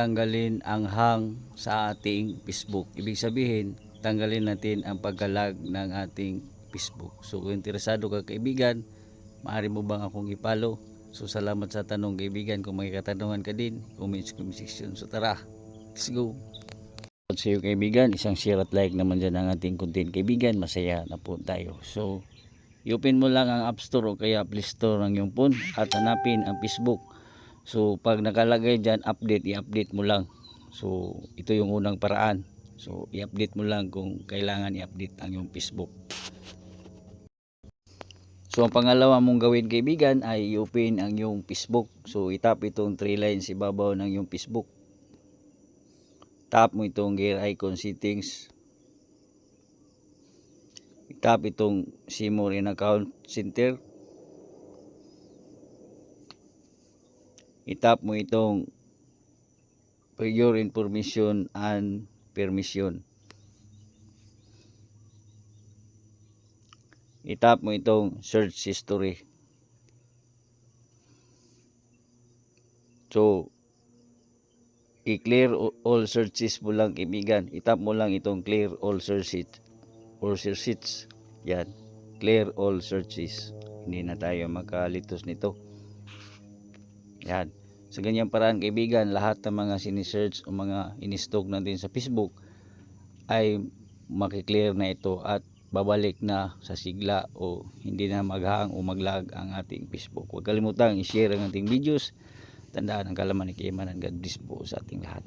tanggalin ang hang sa ating Facebook. Ibig sabihin, tanggalin natin ang pagkalag ng ating Facebook. So kung interesado ka kaibigan, maaari mo bang akong ipalo? So salamat sa tanong kaibigan. Kung may katanungan ka din, comments comment section. So tara, let's go. Sa iyo kaibigan, isang share at like naman dyan ang ating content kaibigan. Masaya na po tayo. So, i-open mo lang ang App Store o kaya Play Store ng iyong phone at hanapin ang Facebook. So, pag nakalagay dyan, update, i-update mo lang. So, ito yung unang paraan. So, i-update mo lang kung kailangan i-update ang iyong Facebook. So, ang pangalawa mong gawin kaibigan ay i-open ang iyong Facebook. So, itap itong 3 lines ibabaw ng iyong Facebook. Tap mo itong gear icon settings. Tap itong see more in account center. Itap mo itong your information and permission. Itap mo itong search history. So, i-clear all searches mo lang kaibigan. Itap mo lang itong clear all searches or searches. Yan. Clear all searches. Hindi na tayo makalitos nito. Yan. Sa ganyang paraan kaibigan, lahat ng mga sinisearch o mga inistok natin sa Facebook ay makiklear na ito at babalik na sa sigla o hindi na maghang o maglag ang ating Facebook. Huwag kalimutang i-share ang ating videos. Tandaan ang kalaman ni Kimanan. God bless po sa ating lahat.